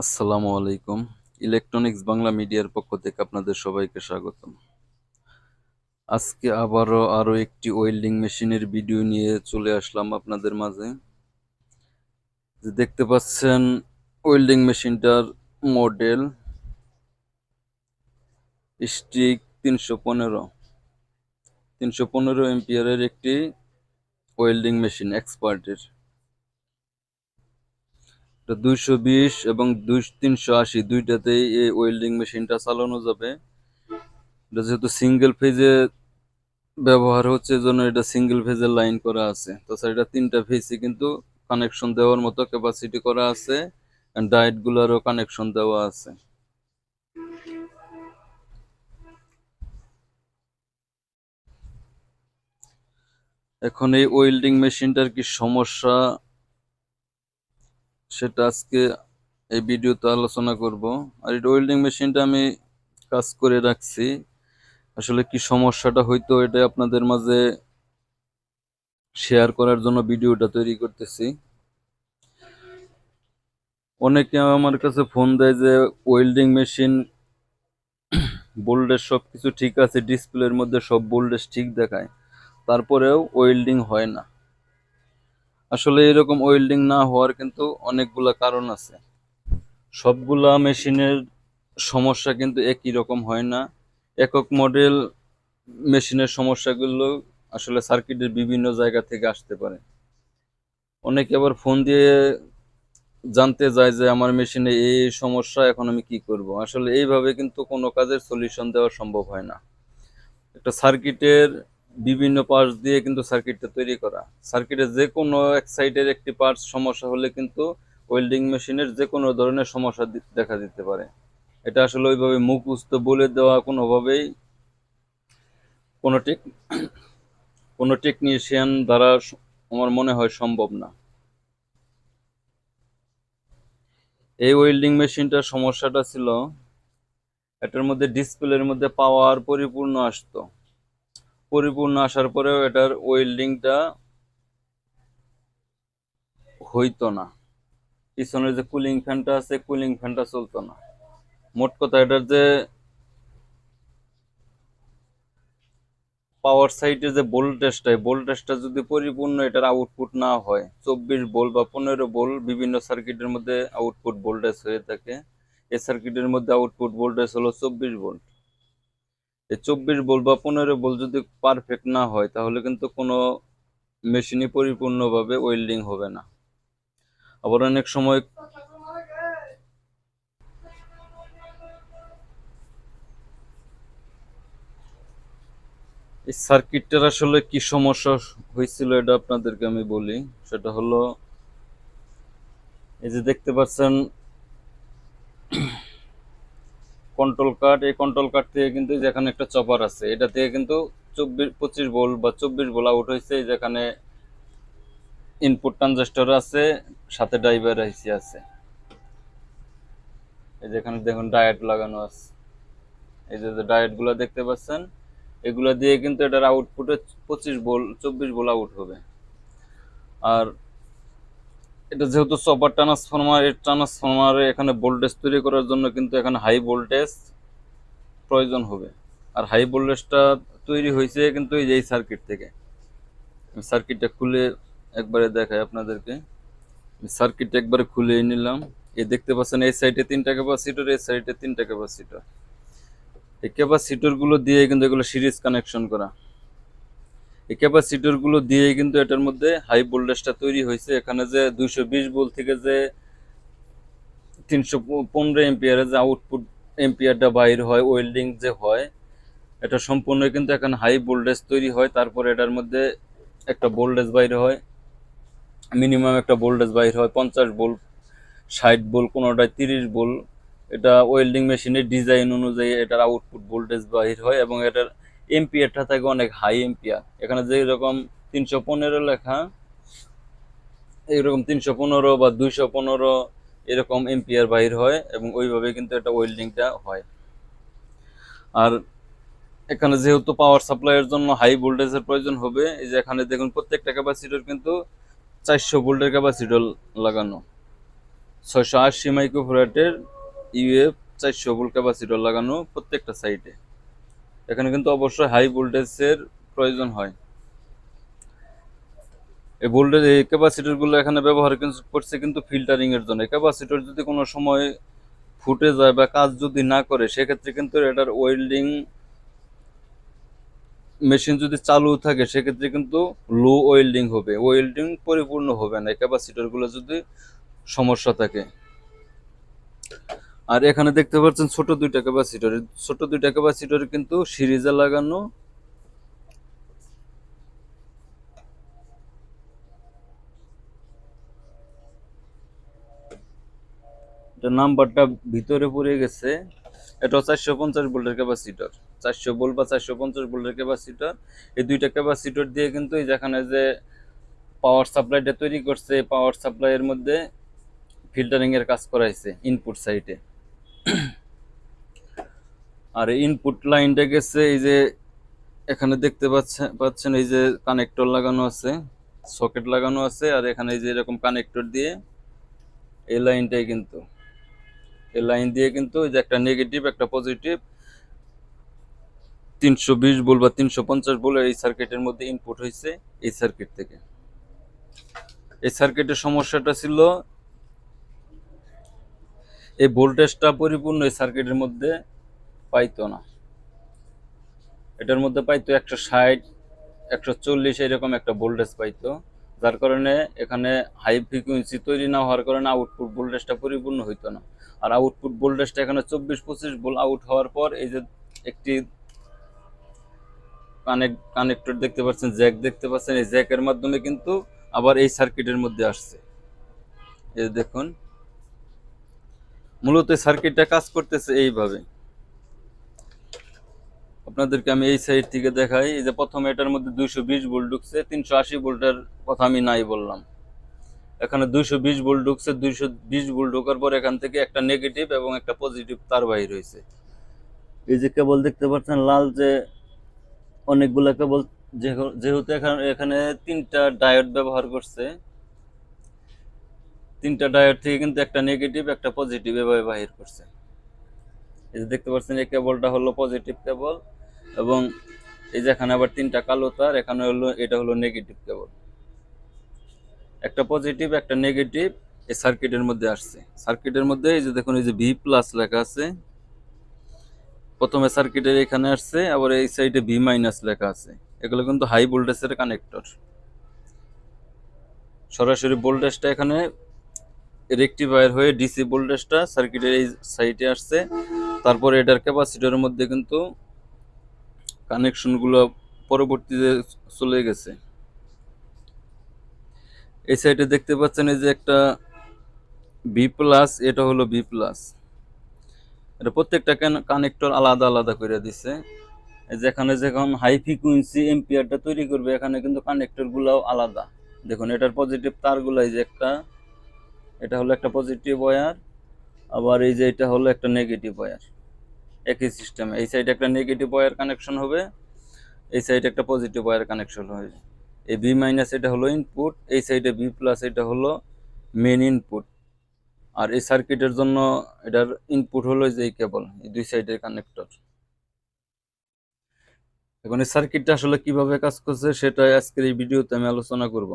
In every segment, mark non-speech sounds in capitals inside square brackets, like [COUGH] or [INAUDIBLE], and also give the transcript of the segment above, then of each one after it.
আসসালামু আলাইকুম। ইলেকট্রনিক্স বাংলা মিডিয়ার পক্ষ থেকে আপনাদের সবাইকে স্বাগতম। আজকে আবারও আরও একটি ওয়েল্ডিং মেশিনের ভিডিও নিয়ে চলে আসলাম আপনাদের মাঝে। দেখতে পাচ্ছেন ওয়েল্ডিং মেশিনটার মডেল স্টিক তিনশো পনেরো। তিনশো পনেরো এমপিয়ারের একটি ওয়েল্ডিং মেশিন এক্সপার্টের দুইশো বিশ এবং দুই তিনশো আশি, দুইটাতেই এই ওয়েল্ডিং মেশিনটা চালানো যাবে। এটা যেহেতু সিঙ্গেল ফেজে ব্যবহার হচ্ছে জন্য এটা সিঙ্গেল ফেজের লাইন করা আছে। তাছাড়া এটা তিনটা ফেজে কিন্তু কানেকশন দেওয়ার মতো ক্যাপাসিটি করা আছে ডায়েট গুলারও কানেকশন দেওয়া আছে। এখন এই ওয়েল্ডিং মেশিনটার কি সমস্যা? সেটা আজকে এই ভিডিওতে আলোচনা করব। আর এই ওয়েল্ডিং মেশিনটা আমি কাজ করে রাখছি। আসলে কি সমস্যাটা হইতো এটা আপনাদের মাঝে শেয়ার করার জন্য ভিডিওটা তৈরি করতেছি। অনেকে আমার কাছে ফোন দেয় যে ওয়েল্ডিং মেশিন বোল্ডের সব কিছু ঠিক আছে ডিসপ্লের মধ্যে সব বোল্ডেস ঠিক দেখায়। তারপরেও ওয়েল্ডিং হয় না। আসলে এরকম ওয়েল্ডিং না হওয়ার কিন্তু অনেকগুলা কারণ আছে। সবগুলা মেশিনের সমস্যা কিন্তু একই রকম হয় না। একক মডেল মেশিনের সমস্যাগুলো আসলে সার্কিটের বিভিন্ন জায়গা থেকে আসতে পারে। অনেকে আবার ফোন দিয়ে জানতে যায় যে আমার মেশিনে এই সমস্যা, এখন আমি কি করব? আসলে এইভাবে কিন্তু কোনো কাজের সলিউশন দেওয়া সম্ভব হয় না। একটা সার্কিটের বিভিন্ন পার্টস দিয়ে কিন্তু সার্কিটটা তৈরি করা। সার্কিটের যে কোনো এক সাইডের একটি পার্টস সমস্যা হলে কিন্তু ওয়েল্ডিং মেশিনের যে কোনো ধরনের সমস্যা দেখা দিতে পারে। এটা আসলে ওইভাবে মুখ মুখস্থ বলে দেওয়া কোনোভাবেই কোনো টেক কোনো টেকনিশিয়ান দ্বারা আমার মনে হয় সম্ভব না। এই ওয়েল্ডিং মেশিনটার সমস্যাটা ছিল, এটার মধ্যে ডিসপ্লের মধ্যে পাওয়ার পরিপূর্ণ আসতো। পরিপূর্ণ আসার পরেও এটার ওয়েল্ডিংটা হইতো না। পিছনের যে কুলিং ফ্যানটা আছে কুলিং ফ্যানটা চলতো না। মোট কথা এটার যে পাওয়ার সাইডের যে ভোল্টেজটা ভোল্টেজটা যদি পরিপূর্ণ এটার আউটপুট না হয়, চব্বিশ ভোল্ট বা পনেরো ভোল্ট বিভিন্ন সার্কিটের মধ্যে আউটপুট ভোল্টেজ হয়ে থাকে। এই সার্কিটের মধ্যে আউটপুট ভোল্টেজ হলো চব্বিশ ভোল্ট এই চব্বিশ ভোল্ট বা পনেরো ভোল্ট যদি পারফেক্ট না হয়, তাহলে কিন্তু কোনো মেশিনই পরিপূর্ণভাবে ওয়েল্ডিং হবে না। আবার অনেক সময় এই সার্কিটটার আসলে কি সমস্যা হয়েছিল এটা আপনাদেরকে আমি বলি। সেটা হলো, এই যে দেখতে পাচ্ছেন কন্ট্রোল কার্ড এই কন্ট্রোল কার্ড থেকে কিন্তু যেখানে একটা চপার আছে, এটা থেকে কিন্তু চব্বিশ, পঁচিশ বোল বা চব্বিশ ভোল্ট আউট হয়েছে যেখানে ইনপুট ট্রানজিস্টর আছে, সাথে ড্রাইভার আইসি আছে। এই যেখানে দেখুন ডায়েট লাগানো আছে। এই যে যে ডায়েটগুলো দেখতে পাচ্ছেন, এগুলো দিয়ে কিন্তু এটার আউটপুটে পঁচিশ বোল চব্বিশ ভোল্ট আউট হবে। আর এটা যেহেতু চপার ট্রান্সফরমার এই ট্রান্সফরমারে এখানে ভোল্টেজ তৈরি করার জন্য কিন্তু এখানে হাই ভোল্টেজ প্রয়োজন হবে। আর হাই ভোল্টেজটা তৈরি হয়েছে কিন্তু এই যে এই সার্কিট থেকে। সার্কিটটা খুলে একবারে দেখাই আপনাদেরকে। সার্কিট একবারে খুলে নিলাম। এই দেখতে পাচ্ছেন, এই সাইডে তিনটা ক্যাপাসিটর এই সাইডে তিনটা ক্যাপাসিটর এই ক্যাপাসিটরগুলো দিয়ে কিন্তু এগুলো সিরিজ কানেকশন করা। এই ক্যাপাসিটরগুলো দিয়ে কিন্তু এটার মধ্যে হাই ভোল্টেজটা তৈরি হয়েছে। এখানে যে দুইশো বিশ ভোল্ট থেকে যে তিনশো পনেরো এম্পিয়ারের যে আউটপুট এম্পিয়ারটা বাইর হয় ওয়েল্ডিং যে হয়, এটা সম্পূর্ণ কিন্তু এখানে হাই ভোল্টেজ তৈরি হয়। তারপরে এটার মধ্যে একটা ভোল্টেজ বাইর হয় মিনিমাম একটা ভোল্টেজ বাইর হয়, পঞ্চাশ ভোল্ট ষাট ভোল্ট কোনোটায় তিরিশ ভোল্ট এটা ওয়েল্ডিং মেশিনের ডিজাইন অনুযায়ী এটার আউটপুট ভোল্টেজ বাহির হয় এবং এটার এম্পিয়ারটা থাকে অনেক হাই এম্পিয়ার এখানে যে রকম তিনশো পনেরো লেখা এইরকম তিনশো পনেরো বা দুইশো পনেরো এরকম এম্পিয়ার বাহির হয় এবং ওইভাবে কিন্তু এটা ওয়েল্ডিংটা হয়। আর এখানে যেহেতু পাওয়ার সাপ্লাইয়ের জন্য হাই ভোল্টেজের প্রয়োজন হবে, এই যে এখানে দেখুন প্রত্যেকটা ক্যাপাসিটর কিন্তু চারশো ভোল্টের ক্যাপাসিটর লাগানো। ছয়শো আশি মাইক্রোফ্যারাটের ইউএফ চারশো ভোল্ট ক্যাপাসিটর লাগানো প্রত্যেকটা সাইটে এখানে কিন্তু অবশ্যই হাই ভোল্টেজের প্রয়োজন হয়। এই ভোল্টেজ এই ক্যাপাসিটরগুলো এখানে ব্যবহার করছে কিন্তু ফিল্টারিং এর জন্য। ক্যাপাসিটর যদি কোনো সময় ফুটে যায় বা কাজ যদি না করে, সেক্ষেত্রে কিন্তু এটার ওয়েল্ডিং মেশিন যদি চালু থাকে, সেক্ষেত্রে কিন্তু লো ওয়েল্ডিং হবে। ওয়েল্ডিং পরিপূর্ণ হবে না। ক্যাপাসিটরগুলো যদি সমস্যা থাকে। আর এখানে দেখতে পাচ্ছেন ছোট দুইটা ক্যাপাসিটর ছোট দুইটা ক্যাপাসিটর কিন্তু সিরিজে লাগানো নাম্বারটা ভিতরে পড়ে গেছে। এটা চারশো পঞ্চাশ ভোল্টের ক্যাপাসিটর চারশো ভোল্ট বা চারশো পঞ্চাশ ভোল্টের ক্যাপাসিটর এই দুইটা ক্যাপাসিটর দিয়ে কিন্তু যেখানে যে পাওয়ার সাপ্লাইটা তৈরি করছে পাওয়ার সাপ্লাইয়ের মধ্যে ফিল্টারিং এর কাজ করাইছে ইনপুট সাইডে [CLEARS THROAT] আর ইনপুট লাইনটা গেছে, এই যে এখানে দেখতে পাচ্ছেন পাচ্ছেন, এই যে কানেক্টর লাগানো আছে সকেট লাগানো আছে, আর এখানে এই যে এরকম কানেক্টর দিয়ে এই লাইনটাই কিন্তু, এই লাইন দিয়ে কিন্তু এই যে একটা নেগেটিভ একটা পজিটিভ তিনশো বিশ বল বা তিনশো পঞ্চাশ বল এই সার্কিটের মধ্যে ইনপুট হয়েছে এই সার্কিট থেকে। এই সার্কিটের সমস্যাটা ছিল এই ভোল্টেজটা পরিপূর্ণ এই সার্কিটের মধ্যে পাইতো না। এটার মধ্যে পাইতো একশো ষাট, একশো চল্লিশ এরকম একটা ভোল্টেজ পাইতো, যার কারণে এখানে হাই ফ্রিকুয়েন্সি তৈরি না হওয়ার কারণে আউটপুট ভোল্টেজটা পরিপূর্ণ হইতো না। আর আউটপুট ভোল্টেজটা এখানে চব্বিশ পঁচিশ ভোল্ট আউট হওয়ার পর এই যে একটি কানেক্ট কানেক্টর দেখতে পাচ্ছেন জ্যাক দেখতে পাচ্ছেন, এই জ্যাকের মাধ্যমে কিন্তু আবার এই সার্কিটের মধ্যে আসছে। এই দেখুন মূলত সার্কিটটা কাজ করতেছে এইভাবে। আপনাদেরকে আমি এই সাইড থেকে দেখাই, এই যে প্রথমে এটার মধ্যে দুইশো বিশ ভোল্ট ঢুকছে, তিনশো আশি ভোল্টের কথা আমি নাই বললাম। এখানে দুইশো বিশ ভোল্ট ঢুকছে, দুইশো বিশ ভোল্ট ঢোকার পর এখান থেকে একটা নেগেটিভ এবং একটা পজিটিভ তার বাহির হয়েছে এই যে কেবল দেখতে পাচ্ছেন, লাল যে অনেকগুলো কেবল, যেহ- যেহেতু এখানে এখানে তিনটা ডায়োড ব্যবহার করছে তিনটা ডায়োড থেকে কিন্তু একটা নেগেটিভ একটা পজিটিভ এভাবে বাহির করছে। এই যে দেখতে পাচ্ছেন এই কেবলটা হলো পজিটিভ কেবল এবং এই যে এখানে আবার তিনটা কালো তার, এখানে হলো, এটা হলো নেগেটিভ কেবল। একটা পজিটিভ একটা নেগেটিভ এই সার্কিটের মধ্যে আসছে। সার্কিটের মধ্যে এই যে দেখুন, এই যে ভি প্লাস লেখা আছে। প্রথমে সার্কিটের এখানে আসছে, আবার এই সাইডে ভি মাইনাস লেখা আছে। এগুলো কিন্তু হাই ভোল্টেজের কানেক্টর সরাসরি ভোল্টেজটা এখানে রেক্টিফায়ার হয়ে ডিসি ভোল্টেজটা সার্কিটের এই সাইডে আসছে। তারপরে এটার ক্যাপাসিটরের মধ্যে কিন্তু কানেকশনগুলো পরবর্তীতে চলে গেছে। এই সাইডে দেখতে পাচ্ছেন এই যে একটা বি প্লাস এটা হলো বি প্লাস এটা প্রত্যেকটা কানেক্টর আলাদা আলাদা করে দিছে। এই যে এখানে যখন হাই ফ্রিকুয়েন্সি এম্পিয়ারটা তৈরি করবে, এখানে কিন্তু কানেক্টর গুলাও আলাদা। দেখুন, এটার পজিটিভ তারগুলো এই যে একটা এটা হলো একটা পজিটিভ ওয়্যার আবার এই যে এটা হলো একটা নেগেটিভ ওয়্যার একই সিস্টেমে এই সাইডে একটা নেগেটিভ ওয়্যার কানেকশন হবে, এই সাইডে একটা পজিটিভ ওয়্যার কানেকশন হবে। এই বি মাইনাস এটা হলো ইনপুট এই সাইডে বি প্লাস এটা হলো মেন ইনপুট আর এই সার্কিটের জন্য এটার ইনপুট হলো যে এই কেবল এই দুই সাইডের কানেক্টর এখন এই সার্কিটটা আসলে কীভাবে কাজ করছে সেটা আজকের এই ভিডিওতে আমি আলোচনা করব।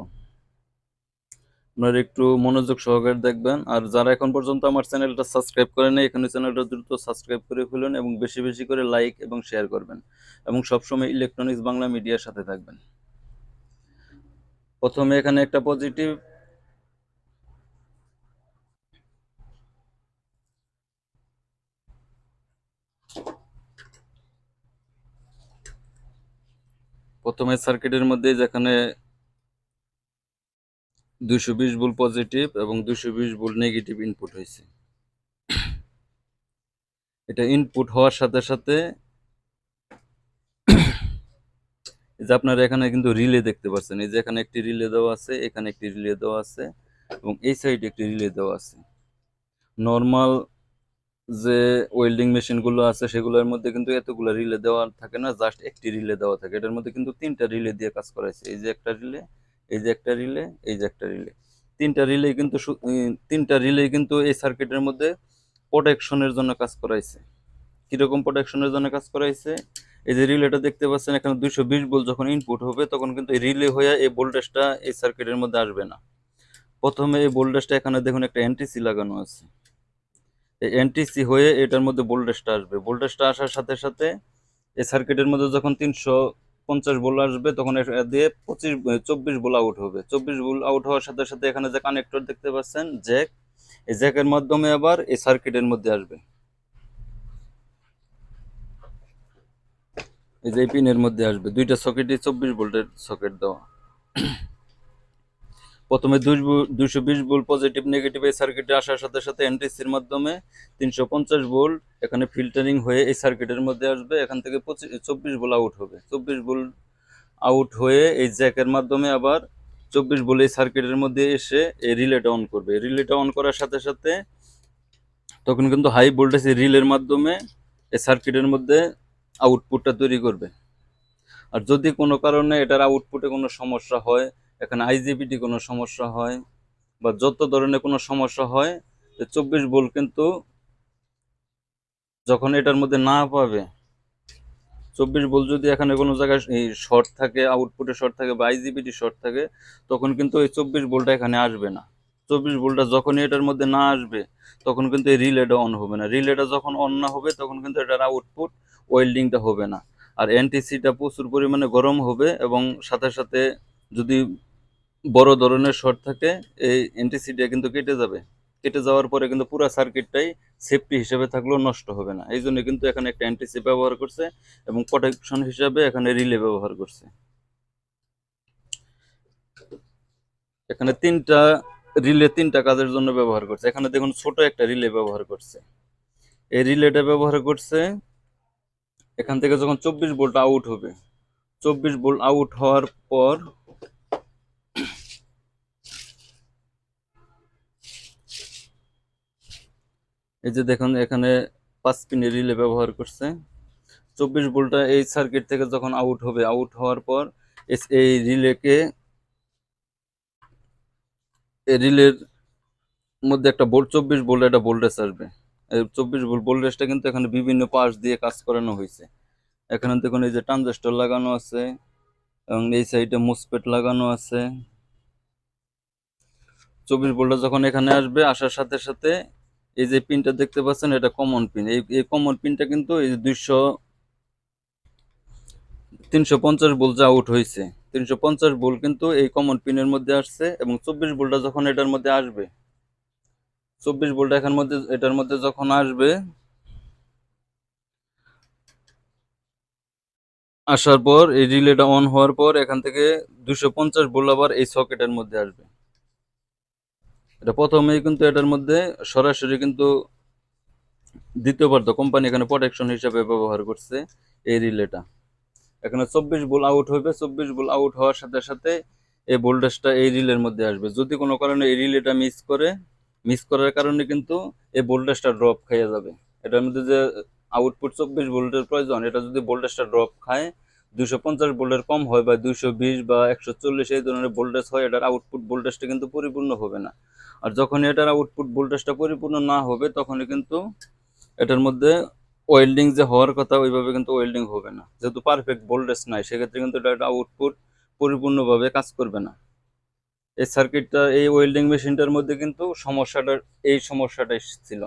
আপনারা একটু মনোযোগ সহকারে দেখবেন। আর যারা এখন পর্যন্ত আমার চ্যানেলটা সাবস্ক্রাইব করেন এখানে চ্যানেলটা দ্রুত সাবস্ক্রাইব করে ফেলুন এবং বেশি বেশি করে লাইক এবং শেয়ার করবেন এবং সবসময় ইলেকট্রনিক্স বাংলা মিডিয়ার সাথে থাকবেন। প্রথমে এখানে একটা পজিটিভ প্রথমে সার্কিটের মধ্যে যেখানে দুইশো বিশ ভোল্ট পজিটিভ এবং দুইশো বিশ ভোল্ট নেগেটিভ ইনপুট হয়েছে। এটা ইনপুট হওয়ার সাথে সাথে যে আপনারা এখানে কিন্তু রিলে দেখতে পাচ্ছেন। এই যে এখানে একটি রিলে দেওয়া আছে, এখানে একটি রিলে দেওয়া আছে এবং এই সাইডে একটি রিলে দেওয়া আছে। নর্মাল যে ওয়েল্ডিং মেশিনগুলো আছে, সেগুলোর মধ্যে কিন্তু এতগুলো রিলে দেওয়া থাকে না জাস্ট একটি রিলে দেওয়া থাকে। এটার মধ্যে কিন্তু তিনটা রিলে দিয়ে কাজ করাইছে এই যে একটা রিলে এই যে একটা রিলে এই যে একটা রিলে তিনটা রিলে কিন্তু তিনটা রিলে কিন্তু এই সার্কিটের মধ্যে প্রোটেকশনের জন্য কাজ করাইছে। কীরকম প্রোটেকশনের জন্য কাজ করাইছে? এই যে রিলেটা দেখতে পাচ্ছেন, এখানে দুইশো বিশ ভোল্ট যখন ইনপুট হবে, তখন কিন্তু এই রিলে হয়ে এই ভোল্টেজটা এই সার্কিটের মধ্যে আসবে না। প্রথমে এই ভোল্টেজটা এখানে দেখুন, একটা এনটিসি লাগানো আছে। এই এনটিসি হয়ে এটার মধ্যে ভোল্টেজটা আসবে। ভোল্টেজটা আসার সাথে সাথে এই সার্কিটের মধ্যে যখন তিনশো পঞ্চাশ বল আসবে, তখন দিয়ে পঁচিশ চব্বিশ বল আউট হবে। চব্বিশ বল আউট হওয়ার সাথে সাথে এখানে যে কানেক্টর দেখতে পাচ্ছেন জ্যাক এই জ্যাকের মাধ্যমে আবার এই সার্কিটের মধ্যে আসবে। এই যে পিনের মধ্যে আসবে, দুইটা সকেটই চব্বিশ বোল্টের সকেট দেওয়া। প্রথমে দুইশো বিশ ভোল্ট পজিটিভ নেগেটিভ এই সার্কিটে আসার সাথে সাথে এনটিসির মাধ্যমে তিনশো পঞ্চাশ ভোল্ট এখানে ফিল্টারিং হয়ে এই সার্কিটের মধ্যে আসবে। এখান থেকে পঁচিশ চব্বিশ ভোল্ট আউট হবে। চব্বিশ ভোল্ট আউট হয়ে এই জ্যাকের মাধ্যমে আবার চব্বিশ ভোল্ট এই সার্কিটের মধ্যে এসে এই রিলেটা অন করবে। রিলেটা অন করার সাথে সাথে তখন কিন্তু হাই ভোল্টেজ এই রিলের মাধ্যমে এই সার্কিটের মধ্যে আউটপুটটা তৈরি করবে। আর যদি কোনো কারণে এটার আউটপুটে কোনো সমস্যা হয় এখানে আইজিবিটি কোনো সমস্যা হয় বা যত ধরনের কোনো সমস্যা হয় চব্বিশ ভোল্ট কিন্তু যখন এটার মধ্যে না পাবে, চব্বিশ ভোল্ট যদি এখানে কোনো জায়গায় শর্ট থাকে আউটপুটে শর্ট থাকে বা আইজিবিটি শর্ট থাকে, তখন কিন্তু এই চব্বিশ ভোল্টটা এখানে আসবে না। চব্বিশ ভোল্টটা যখনই এটার মধ্যে না আসবে, তখন কিন্তু এই রিলেটা অন হবে না। রিলেটা যখন অন না হবে, তখন কিন্তু এটার আউটপুট ওয়েল্ডিংটা হবে না। আর এনটিসিটা প্রচুর পরিমাণে গরম হবে এবং সাথে সাথে যদি বড় ধরনের শর্ট থাকে, এই এনটিসিটা কিন্তু কেটে যাবে। কেটে যাওয়ার পরে কিন্তু পুরো সার্কিটটাই সেফটি হিসেবে থাকলেও নষ্ট হবে না। এই জন্য কিন্তু এখানে একটা এনটিসি ব্যবহার করছে এবং প্রোটেকশন হিসাবে এখানে রিলে ব্যবহার করছে। এখানে তিনটা রিলে তিনটা কাজের জন্য ব্যবহার করছে। এখানে দেখুন ছোট একটা রিলে ব্যবহার করছে। এই রিলেটা ব্যবহার করছে, এখান থেকে যখন চব্বিশ ভোল্ট আউট হবে, চব্বিশ ভোল্ট আউট হওয়ার পর এই যে দেখুন, এখানে পাঁচ পিনের রিলে ব্যবহার করছে। চব্বিশ ভোল্টটা এই সার্কিট থেকে যখন আউট হবে আউট হওয়ার পর এই রিলেকে এই রিলের মধ্যে একটা ভোল্ট চব্বিশ ভোল্ট একটা ভোল্টেজ আসবে। এই চব্বিশ ভোল্ট ভোল্টেজটা কিন্তু এখানে বিভিন্ন পাশ দিয়ে কাজ করানো হয়েছে। এখানে দেখুন, এই যে ট্রানজিস্টর লাগানো আছে এবং এই সাইডে মুসপেট লাগানো আছে। চব্বিশ ভোল্টটা যখন এখানে আসবে, আসার সাথে সাথে এই যে পিনটা দেখতে পাচ্ছেন, এটা কমন পিন এই এই কমন পিনটা কিন্তু এই যে দুইশো তিনশো পঞ্চাশ ভোল্ট যা আউট হয়েছে। তিনশো পঞ্চাশ ভোল্ট কিন্তু এই কমন পিনের মধ্যে আসছে এবং চব্বিশ ভোল্টটা যখন এটার মধ্যে আসবে, চব্বিশ ভোল্ট এখান মধ্যে, এটার মধ্যে যখন আসবে, আসার পর এই রিলেটা অন হওয়ার পর এখান থেকে দুশো পঞ্চাশ ভোল্ট আবার এই সকেটের মধ্যে আসবে। এটা প্রথমেই কিন্তু এটার মধ্যে সরাসরি কিন্তু দ্বিতীয়বার তো কোম্পানি এখানে প্রোটেকশন হিসাবে ব্যবহার করছে এই রিলেটা এখানে চব্বিশ বল আউট হবে চব্বিশ বল আউট হওয়ার সাথে সাথে এই ভোল্টেজটা এই রিলের মধ্যে আসবে। যদি কোনো কারণে এই রিলেটা মিস করে মিস করার কারণে কিন্তু এই ভোল্টেজটা ড্রপ খেয়ে যাবে। এটার মধ্যে যে আউটপুট চব্বিশ ভোল্টের প্রয়োজন, এটা যদি ভোল্টেজটা ড্রপ খায় দুইশো পঞ্চাশ ভোল্টের কম হয় বা দুইশো বিশ বা একশো চল্লিশ এই ধরনের ভোল্টেজ হয়, এটার আউটপুট ভোল্টেজটা কিন্তু পরিপূর্ণ হবে না। আর যখন এটার আউটপুট ভোল্টেজটা পরিপূর্ণ না হবে, তখনই কিন্তু এটার মধ্যে ওয়েল্ডিং যে হওয়ার কথা, ওইভাবে কিন্তু ওয়েল্ডিং হবে না। যেহেতু পারফেক্ট ভোল্টেজ নাই, সেক্ষেত্রে কিন্তু এটা একটা আউটপুট পরিপূর্ণভাবে কাজ করবে না। এই সার্কিটটা এই ওয়েল্ডিং মেশিনটার মধ্যে কিন্তু সমস্যাটা, এই সমস্যাটা ছিল।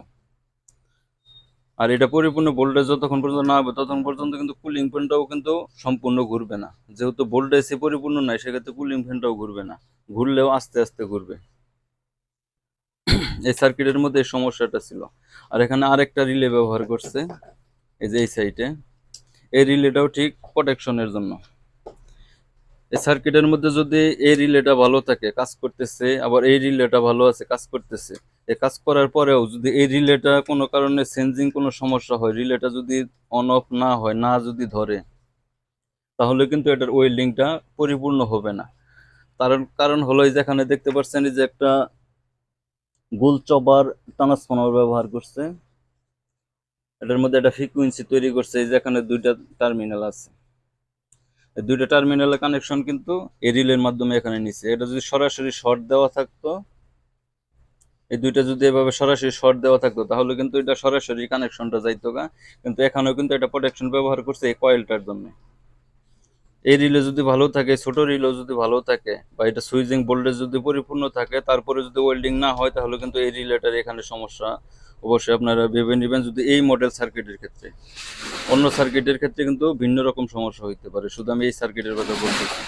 আর এটা পরিপূর্ণ ভোল্টেজ যতক্ষণ পর্যন্ত না হবে ততক্ষণ পর্যন্ত কিন্তু কুলিং ফ্যানটাও কিন্তু সম্পূর্ণ ঘুরবে না। যেহেতু ভোল্টেজই পরিপূর্ণ নয় সেক্ষেত্রে কুলিং ফ্যানটাও ঘুরবে না। ঘুরলেও আস্তে আস্তে ঘুরবে। এই সার্কিটের মধ্যে এই সমস্যাটা ছিল। আর এখানে আরেকটা রিলে ব্যবহার করছে, এই যে এই সাইডে এই রিলেটাও ঠিক প্রোটেকশনের জন্য। এই সার্কিটের মধ্যে যদি এই রিলেটা ভালো থাকে, কাজ করতেছে, আবার এই রিলেটা ভালো আছে, কাজ করতেছে এই কাজ করার পরেও যদি এই রিলেটা কোনো কারণে সেন্সিং কোনো সমস্যা হয় রিলেটা যদি অন অফ না হয়, না যদি ধরে, তাহলে কিন্তু এটার ওয়েল্ডিংটা পরিপূর্ণ হবে না। কারণ কারণ হলো যেখানে দেখতে পাচ্ছেন যে একটা গোল চবার ট্রান্সফর্মার ব্যবহার করছে। এটার মধ্যে একটা ফ্রিকুয়েন্সি তৈরি করছে, এই যে এখানে দুইটা টার্মিনাল আছে। দুইটা টার্মিনালের কানেকশন কিন্তু এই রিলের মাধ্যমে এখানে নিচ্ছে এটা যদি সরাসরি শর্ট দেওয়া থাকতো এই দুইটা যদি এভাবে সরাসরি শর্ট দেওয়া থাকতো, তাহলে কিন্তু এটা সরাসরি কানেকশনটা যাইতো গা। কিন্তু এখানেও কিন্তু এটা প্রোটেকশন ব্যবহার করছে এই কয়েলটার জন্য। এই রিলে যদি ভালো থাকে, ছোট রিলও যদি ভালো থাকে, বা এটা সুইচিং ভোল্টেজ যদি পরিপূর্ণ থাকে, তারপরে যদি ওয়েল্ডিং না হয়, তাহলে কিন্তু এই রিলেটার এখানে সমস্যা। অবশ্যই আপনারা ভেবে নেবেন যদি এই মডেল সার্কিটের ক্ষেত্রে। অন্য সার্কিটের ক্ষেত্রে কিন্তু ভিন্ন রকম সমস্যা হইতে পারে। শুধু আমি এই সার্কিটের কথা বলতেছি।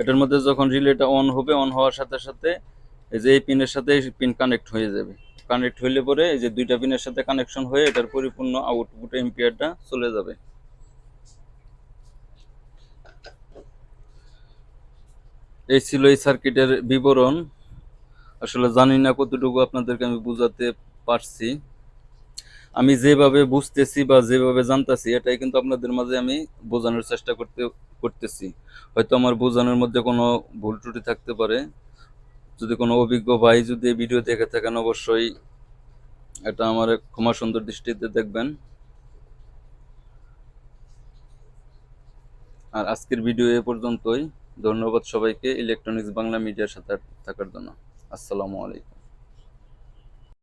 এটার মধ্যে যখন রিলেটা অন হবে অন হওয়ার সাথে সাথে এই যে এই পিনের সাথে পিন কানেক্ট হয়ে যাবে। কানেক্ট হইলে পরে এই যে দুইটা পিনের সাথে কানেকশন হয়ে এটার পরিপূর্ণ আউটপুট এম্পিয়ারটা চলে যাবে। এই ছিল এই সার্কিটের বিবরণ। আসলে জানি না কতটুকু আপনাদেরকে আমি বোঝাতে পারছি। আমি যেভাবে বুঝতেছি বা যেভাবে জানতেছি, এটাই কিন্তু আপনাদের মাঝে আমি বোঝানোর চেষ্টা করতে, করতেছি। হয়তো আমার বোঝানোর মধ্যে কোনো ভুল ত্রুটি থাকতে পারে। যদি কোনো অভিজ্ঞ ভাই যদি এই ভিডিও দেখে থাকেন, অবশ্যই এটা আমার ক্ষমা সুন্দর দৃষ্টিতে দেখবেন। আর আজকের ভিডিও এ পর্যন্তই। ধন্যবাদ সবাইকে ইলেকট্রনিক্স বাংলা মিডিয়ার সাথে থাকার জন্য। আসসালামু আলাইকুম।